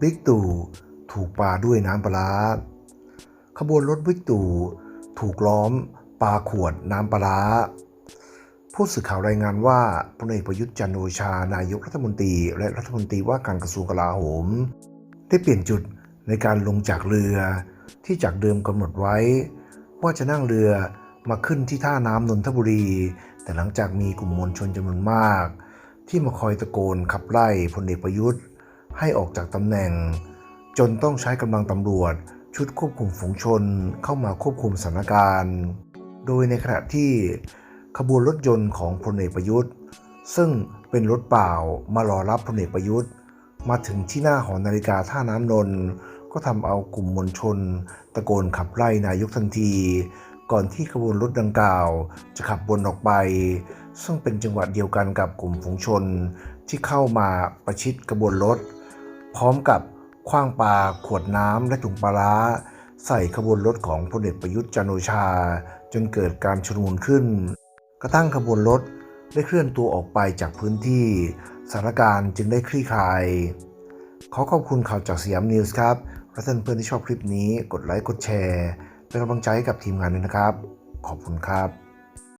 บิ๊กตู่ถูกปาด้วยน้ำปลาขบวนรถบิ๊กตู่ถูกล้อมปาขวดน้ำปลาผู้สื่อข่าวรายงานว่าพลเอกประยุทธ์จันโอชานายกรัฐมนตรี และรัฐมนตรีว่าการกระทรวงกลาโหม ได้เปลี่ยนจุดในการลงจากเรือที่จากเดิมกำหนดไว้ ว่าจะนั่งเรือมาขึ้นที่ท่าน้ำนนทบุรี แต่หลังจากมีกลุ่มมวลชนจำนวนมาก ที่มาคอยตะโกนขับไล่พลเอกประยุทธ์ ให้ออกจากตำแหน่ง จนต้องใช้กำลังตำรวจ ชุดควบคุมฝูงชนเข้ามาควบคุมสถานการณ์ โดยในขณะที่ขบวนรถยนต์ของพลเอกประยุทธ์ ซึ่งเป็นรถเปล่ามารอรับพลเอกประยุทธ์ มาถึงที่หน้าหอนาฬิกาท่าน้ำนนท์ก็ทำเอากลุ่มมวลชน ตะโกนขับไล่นายกทันที ก่อนที่ขบวนรถดังกล่าว จะขับวนออกไป ซึ่งเป็นจังหวะเดียวกันกับกลุ่มฝูงชนที่เข้ามาประชิดขบวนรถ พร้อมกับคว้างปลาขวดน้ำและถุงปลาร้า ใส่ขบวนรถของพลเอกประยุทธ์จันโอชา จนเกิดการชุลมุนขึ้น กระทั่งขบวนรถได้เคลื่อนตัวออกไปจากพื้นที่สถานการณ์จึงได้คลี่คลาย ขอขอบคุณข่าวจากสยามนิวส์ครับและท่านเพื่อนที่ชอบคลิปนี้กดไลค์กดแชร์ เป็นกำลังใจให้กับทีมงานด้วยนะครับ ขอบคุณครับ